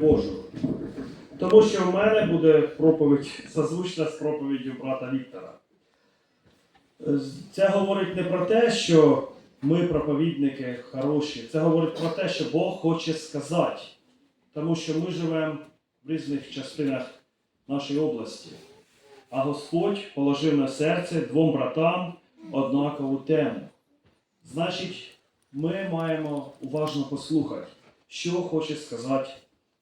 Божу. Тому що в мене буде проповідь созвучна з проповіддю брата Віктора. Це говорить не про те, що ми проповідники хороші. Це говорить про те, що Бог хоче сказати. Тому що ми живемо в різних частинах нашої області. А Господь положив на серце двом братам однакову тему. Значить, ми маємо уважно послухати, що хоче сказати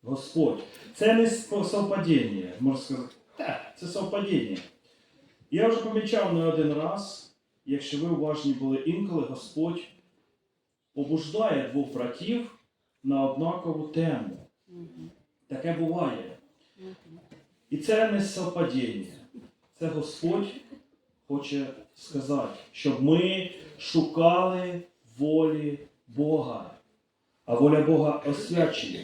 Господь. Це не совпадіння, можна сказати. Так, це совпадіння. Я вже помічав не один раз, якщо ви уважні були інколи, Господь побуждає двох братів на однакову тему. Таке буває. І це не совпадіння. Це Господь хоче сказати, щоб ми шукали волі Бога. А воля Бога освячення.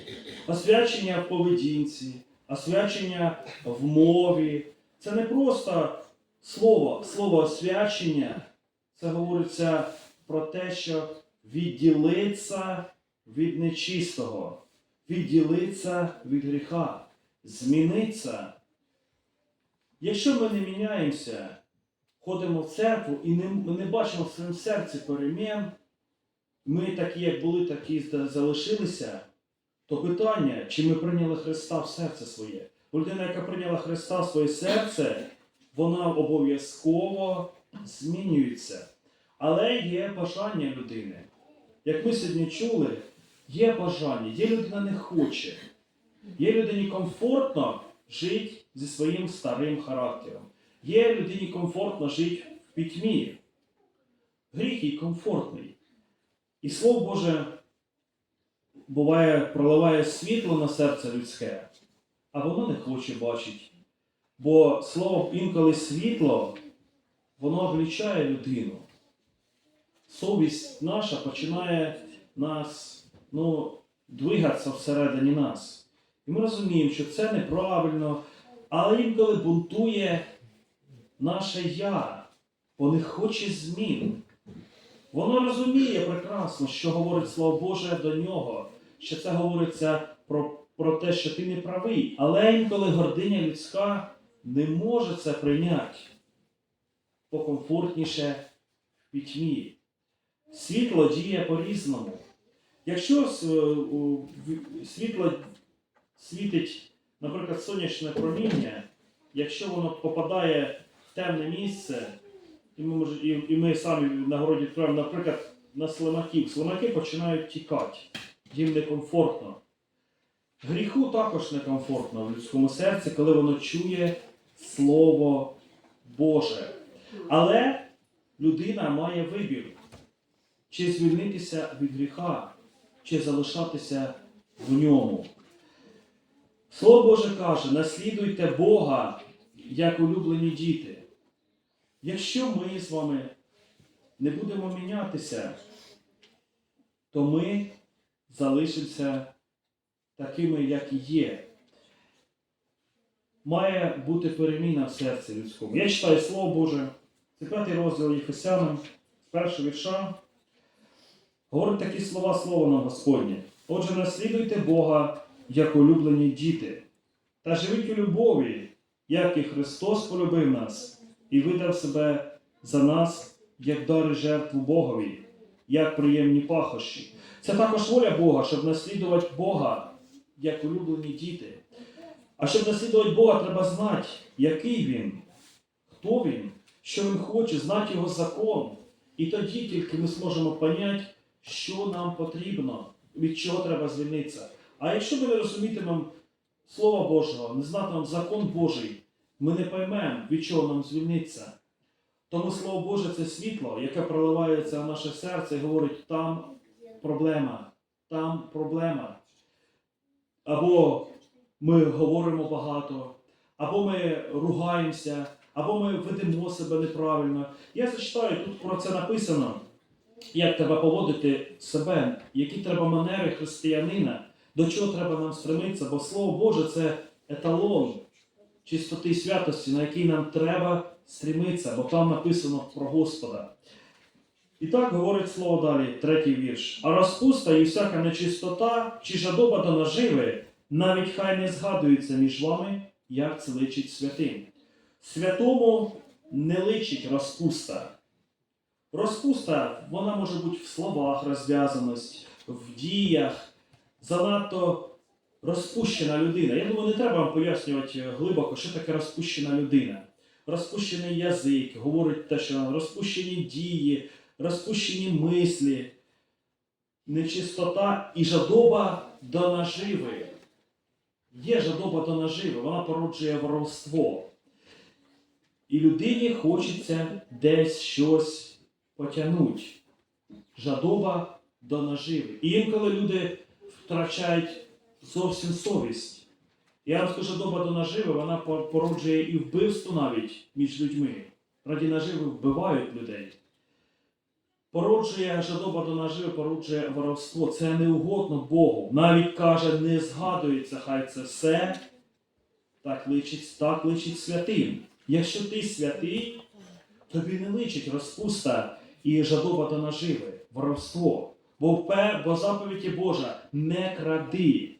Освячення в поведінці, освячення в мові. Це не просто слово, слово освячення. Це говориться про те, що відділиться від нечистого, відділиться від гріха, зміниться. Якщо ми не міняємося, ходимо в церкву і не, ми не бачимо в своєму серці перемін, ми такі, як були, такі залишилися, то питання, чи ми прийняли Христа в серце своє. Людина, яка прийняла Христа в своє серце, вона обов'язково змінюється. Але є бажання людини. Як ми сьогодні чули, є бажання, є людина не хоче. Є людині комфортно жити зі своїм старим характером. Є людині комфортно жити в пітьмі. Гріх їй комфортний. І Слово Боже буває, проливає світло на серце людське, а воно не хоче бачити. Бо слово інколи світло, воно облічає людину. Совість наша починає нас ну, двигатися всередині нас. І ми розуміємо, що це неправильно, але інколи бунтує наше я, бо не хоче змін. Воно розуміє прекрасно, що говорить Слово Боже до нього, що це говориться про, про те, що ти не правий, але інколи гординя людська не може це прийняти покомфортніше в пітьмі. Світло діє по-різному. Якщо е, світло світить, наприклад, сонячне проміння, якщо воно попадає в темне місце, і ми, може, і, і ми самі на городі відкриваємо, наприклад, на слимаків, слимаки починають тікати, їм некомфортно. Гріху також некомфортно в людському серці, коли воно чує Слово Боже. Але людина має вибір, чи звільнитися від гріха, чи залишатися в ньому. Слово Боже каже: наслідуйте Бога як улюблені діти. Якщо ми з вами не будемо мінятися, то ми залишимося такими, як і є. Має бути переміна в серці людському. Я читаю Слово Боже, це п'ятий розділ Єфесянам, з першого вірша. Говорить такі слова Слово нам Господнє. Отже, наслідуйте Бога як улюблені діти, та живіть у любові, як і Христос полюбив нас і видав себе за нас, як дар і жертву Богові, як приємні пахощі. Це також воля Бога, щоб наслідувати Бога як улюблені діти. А щоб наслідувати Бога, треба знати, який Він, хто Він, що Він хоче, знати Його закон. І тоді тільки ми зможемо поняти, що нам потрібно, від чого треба звільнитися. А якщо ми не розумітимемо Слова Божого, не знатимемо закон Божий, ми не поймемо, від чого нам звільнитися. Тому Слово Боже це світло, яке проливається в наше серце і говорить, там проблема, там проблема. Або ми говоримо багато, або ми ругаємося, або ми ведемо себе неправильно. Я зачитаю, тут про це написано, як треба поводити себе, які треба манери християнина, до чого треба нам стремитися, бо Слово Боже це еталон чистоти і святості, на який нам треба стремитися, бо там написано про Господа. І так говорить слово далі, третій вірш. А розпуста і всяка нечистота, чи жадоба до наживи навіть хай не згадується між вами, як це личить святим. Святому не личить розпуста. Розпуста, вона може бути в словах розв'язаність, в діях, занадто розпущена людина. Я думаю, не треба вам пояснювати глибоко, що таке розпущена людина. Розпущений язик, говорить те, що розпущені дії, розпущені мислі, нечистота і жадоба до наживи. Є жадоба до наживи, вона породжує воровство. І людині хочеться десь щось потягнути. Жадоба до наживи. І інколи люди втрачають зовсім совість. Я вам скажу, жадоба до наживи, вона породжує і вбивство навіть між людьми. Раді наживи вбивають людей. Породжує жадоба до наживи, породжує воровство. Це не угодно Богу. Навіть каже, не згадується, хай це все. Так личить, так личить святим. Якщо ти святий, тобі не личить розпуста і жадоба до наживи, воровство. Бо, бо заповіді Божа не кради.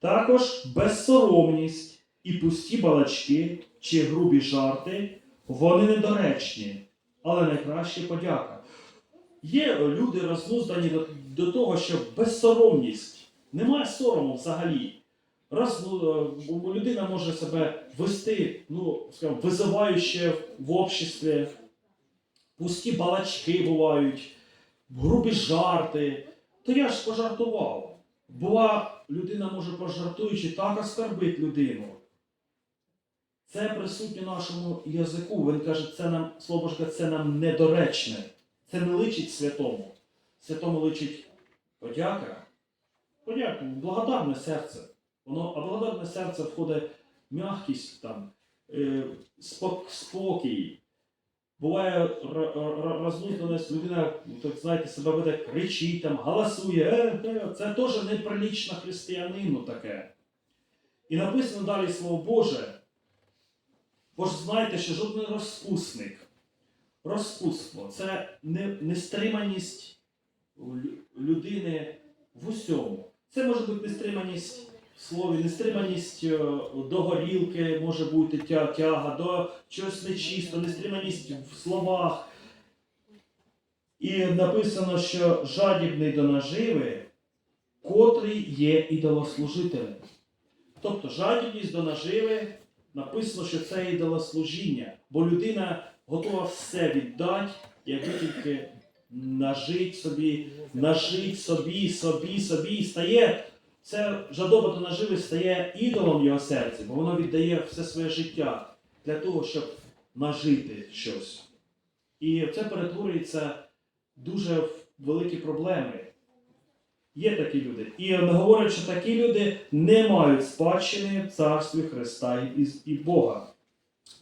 Також безсоромність і пусті балачки чи грубі жарти, вони недоречні, але найкраще подяка. Є люди рознуздані до, того, що безсоромність, немає сорому взагалі. Раз е, людина може себе вести, ну, скажімо, визиваючи в обществі, пусті балачки бувають, грубі жарти, то я ж пожартував. Була людина може пожартуючи так оскорбить людину. Це присутнє нашому язику. Він каже, це нам, слово каже, це нам недоречне. Це не личить святому. Святому личить подяка. Подяка, благодарне серце. Воно, а благодарне серце входить м'якість, там, е, спокій. Буває р- р- людина, так знаєте, себе веде, кричить, там, галасує. Е, е, це теж неприлічно християнину таке. І написано далі Слово Боже. Бо ж знаєте, що жодний розпусник, розпутство це нестриманість людини в усьому. Це може бути нестриманість слові, нестриманість е, до горілки, може бути тя- тяга, до чогось нечисто, нестриманість в словах. І написано, що жадібний до наживи, котрий є ідолослужителем. Тобто жадібність до наживи написано, що це ідолослужіння, бо людина готова все віддати, якби тільки нажить собі, нажить собі, собі, собі, і стає. Це жадоба до наживи стає ідолом його серці, бо воно віддає все своє життя для того, щоб нажити щось. І це перетворюється дуже в великі проблеми. Є такі люди. І говорять, що такі люди не мають спадщини в царстві Христа і Бога.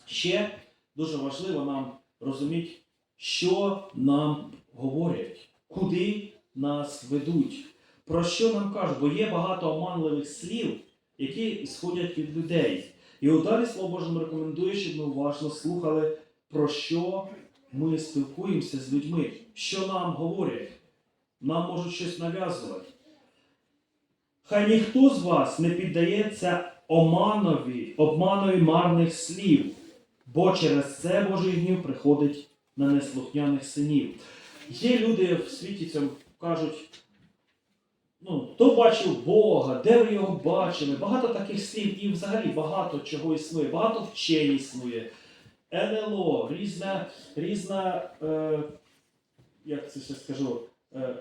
Ще дуже важливо нам розуміти, що нам говорять, куди нас ведуть, про що нам кажуть, бо є багато оманливих слів, які сходять від людей. І от далі Слово Боже рекомендує, щоб ми уважно слухали, про що ми спілкуємося з людьми, що нам говорять. Нам можуть щось нав'язувати. Хай ніхто з вас не піддається оманові, обманові марних слів, бо через це Божий гнів приходить на неслухняних синів. Є люди в світі цьому кажуть, ну, хто бачив Бога, де ви його бачили? Багато таких слів і взагалі багато чого існує, багато вчень існує. НЛО, різна, різна е, як це ще скажу, е,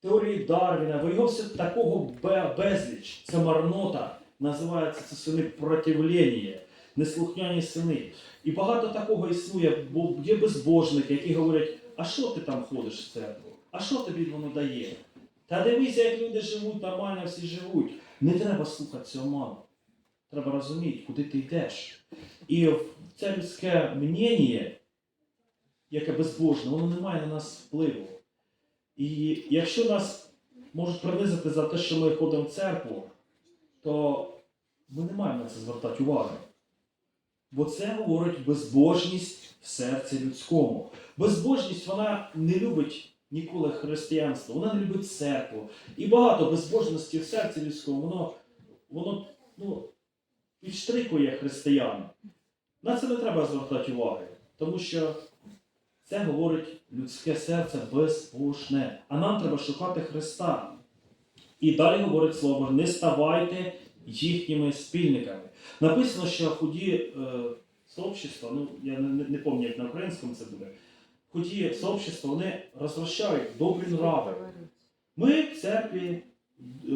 теорії Дарвіна, виявився такого безліч. Це марнота, називається це сини противлення, неслухняні сини. І багато такого існує, бо є безбожники, які говорять, а що ти там ходиш в церкву? А що тобі воно дає? Та дивися, як люди живуть, нормально всі живуть. Не треба слухати цього мало. Треба розуміти, куди ти йдеш. І це людське мнення, яке безбожне, воно не має на нас впливу. І якщо нас можуть принизити за те, що ми ходимо в церкву, то ми не маємо на це звертати уваги. Бо це говорить безбожність в серці людському. Безбожність вона не любить ніколи християнство, вона не любить церкву. І багато безбожності в серці людському, воно, воно ну, підштрикує християн. На це не треба звертати уваги, тому що це говорить людське серце безбожне. А нам треба шукати Христа. І далі говорить слово: не ставайте їхніми спільниками. Написано, що худі е, сообщества, ну я не, не, не пам'ятаю, як на українському це буде. Худі сообщества, вони розвращають добрі нрави. Ми в церкві, е,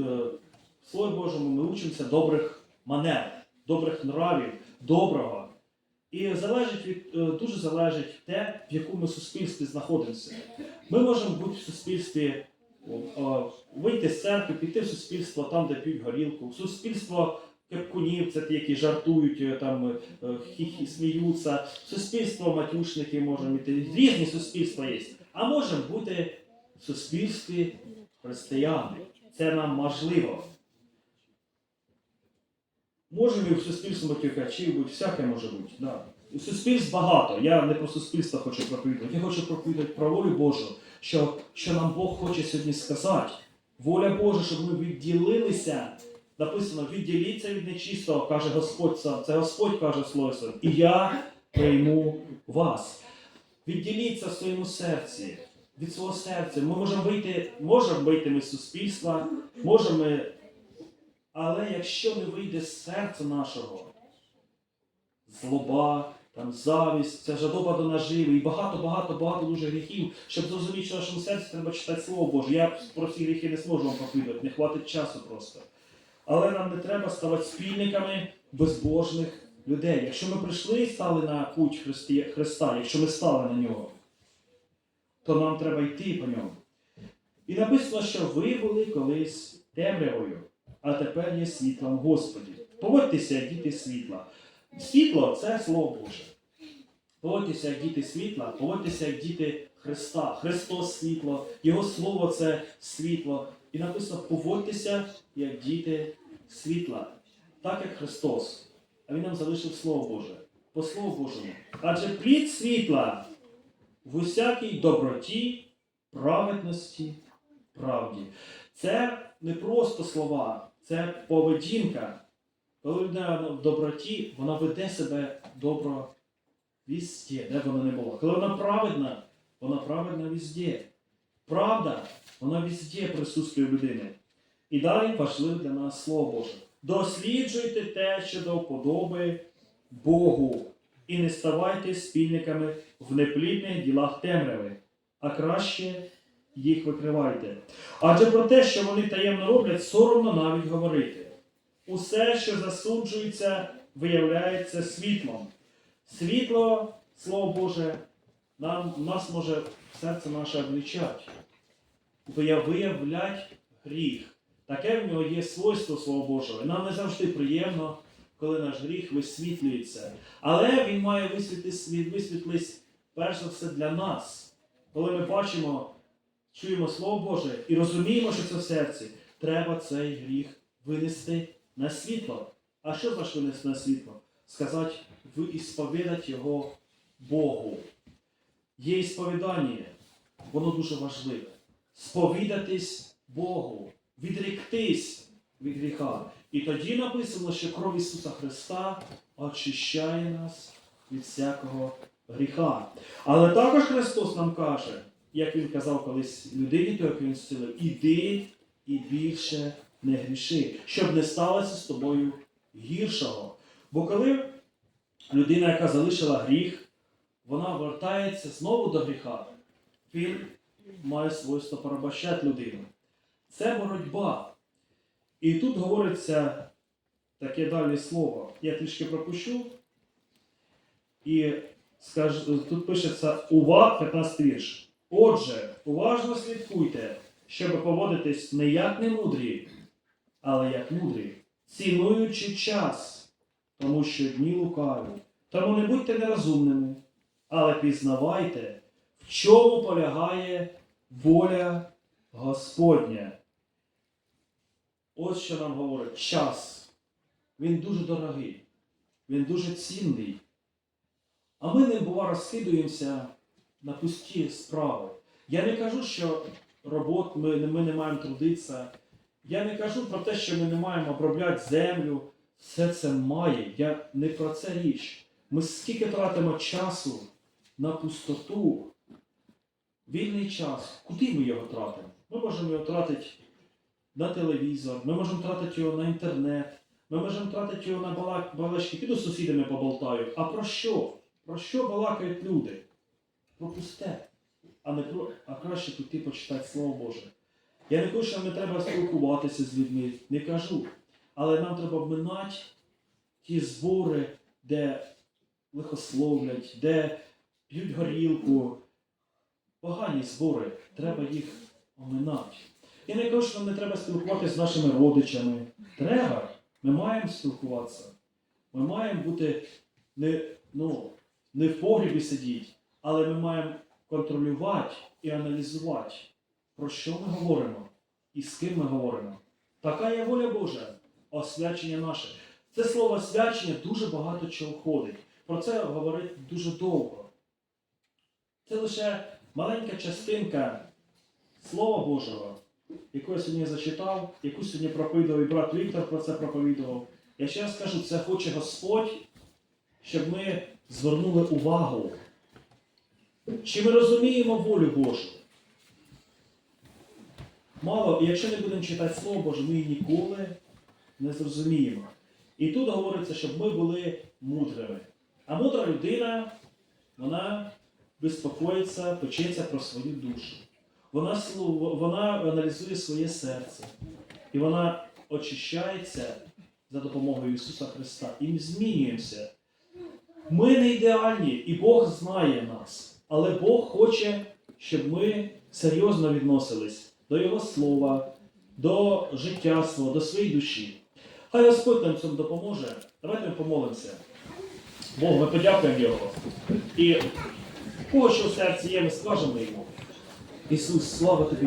в Слові Божому, ми учимося добрих манер, добрих нравів, доброго. І залежить від, е, дуже залежить те, в якому ми суспільстві знаходимося. Ми можемо бути в суспільстві, вийти з церкви, піти в суспільство там, де п'ють горілку, в суспільство кепкунів, це ті, які жартують, е, там е, хі-хі, сміються, суспільство матюшники можемо йти. Різні суспільства є. А можемо бути в суспільстві християни. Це нам можливо. Можемо і в суспільстві матюкачів бути, всяке може бути. Да. Суспільств багато. Я не про суспільство хочу проповідувати. Я хочу проповідувати про волю Божу, що, що нам Бог хоче сьогодні сказати. Воля Божа, щоб ми відділилися. Написано, відділіться від нечистого, каже Господь сам. Це Господь каже в Слові І я прийму вас. Відділіться в своєму серці, від свого серця. Ми можемо вийти, можемо вийти ми з суспільства, можемо. ми- Але якщо не вийде з серця нашого, злоба, там завість, це жадоба до наживи і багато, багато, багато дуже гріхів. Щоб зрозуміти, що в нашому серці треба читати Слово Боже. Я про всі гріхи не зможу вам проповідати, не хватить часу просто. Але нам не треба ставати спільниками безбожних людей. Якщо ми прийшли і стали на путь Христі... Христа, якщо ми стали на нього, то нам треба йти по ньому. І написано, що ви були колись темрявою, а тепер є світлом Господі. Поводьтеся, діти світла. Світло це Слово Боже. Поводьтеся, як діти світла, поводьтеся, як діти Христа. Христос світло, Його Слово це світло. І написано, поводьтеся, як діти світла, так як Христос. А Він нам залишив Слово Боже. По Слову Божому. Адже плід світла в усякій доброті, праведності, правді. Це не просто слова, це поведінка. Коли людина в доброті, вона веде себе добро везде, де б вона не була. Коли вона праведна, вона праведна везде. Правда, вона везде присутствує людини. І далі важливе для нас Слово Боже. Досліджуйте те, що до вподоби Богу, і не ставайте спільниками в неплідних ділах темряви, а краще їх викривайте. Адже про те, що вони таємно роблять, соромно навіть говорити. Усе, що засуджується, виявляється світлом. Світло, Слово Боже, нам, нас може серце наше обличати, виявлять гріх. Таке в нього є свойство Слова Божого. І нам не завжди приємно, коли наш гріх висвітлюється. Але він має висвітлитись, перш за все для нас. Коли ми бачимо, чуємо Слово Боже і розуміємо, що це в серці, треба цей гріх винести на світло. А що значить винести на світло? Сказати, ісповідати його Богу. Є ісповідання, воно дуже важливе. Сповідатись Богу, відріктись від гріха. І тоді написано, що кров Ісуса Христа очищає нас від всякого гріха. Але також Христос нам каже, як Він казав колись людині, то як він зцілив, іди і більше не гріши, щоб не сталося з тобою гіршого. Бо коли людина, яка залишила гріх, вона вертається знову до гріха, він має свойство порабощати людину. Це боротьба. І тут говориться таке далі слово. Я трішки пропущу. І скаж, тут пишеться уваг, 15 вірш. Отже, уважно слідкуйте, щоб поводитись не як немудрі, але як мудрі, цінуючи час, тому що дні лукаві. Тому не будьте нерозумними, але пізнавайте, в чому полягає воля Господня. Ось що нам говорить час. Він дуже дорогий, він дуже цінний. А ми ним бува розкидуємося на пусті справи. Я не кажу, що робот, ми, ми не маємо трудитися. Я не кажу про те, що ми не маємо обробляти землю. Все це має. Я не про це річ. Ми скільки тратимо часу на пустоту, вільний час. Куди ми його тратимо? Ми можемо його тратити на телевізор, ми можемо тратити його на інтернет, ми можемо тратити його на балачки. Піду з сусідами поболтаю. А про що? Про що балакають люди? Про пусте. А, не про, а краще піти почитати Слово Боже. Я не кажу, що не треба спілкуватися з людьми, не кажу. Але нам треба обминати ті збори, де лихословлять, де п'ють горілку. Погані збори, треба їх оминати. Я не кажу, що не треба спілкуватися з нашими родичами. Треба. Ми маємо спілкуватися. Ми маємо бути не, ну, не в погрібі сидіти, але ми маємо контролювати і аналізувати, про що ми говоримо і з ким ми говоримо. Така є воля Божа, освячення наше. Це слово освячення дуже багато чого входить. Про це говорить дуже довго. Це лише маленька частинка Слова Божого, яку я сьогодні зачитав, яку сьогодні проповідував і брат Віктор про це проповідував. Я ще раз кажу, це хоче Господь, щоб ми звернули увагу. Чи ми розуміємо волю Божу? Мало, і якщо не будемо читати Слово Боже, ми її ніколи не зрозуміємо. І тут говориться, щоб ми були мудрими. А мудра людина, вона безпокоїться, печеться про свою душу. Вона, вона аналізує своє серце. І вона очищається за допомогою Ісуса Христа. І ми змінюємося. Ми не ідеальні, і Бог знає нас. Але Бог хоче, щоб ми серйозно відносились до Його Слова, до життя свого, до своєї душі. Хай Господь нам цьому допоможе. Давайте ми помолимося. Богу, ми подякуємо Його. І кого що в серці є, ми скажемо йому. Ісус, слава тобі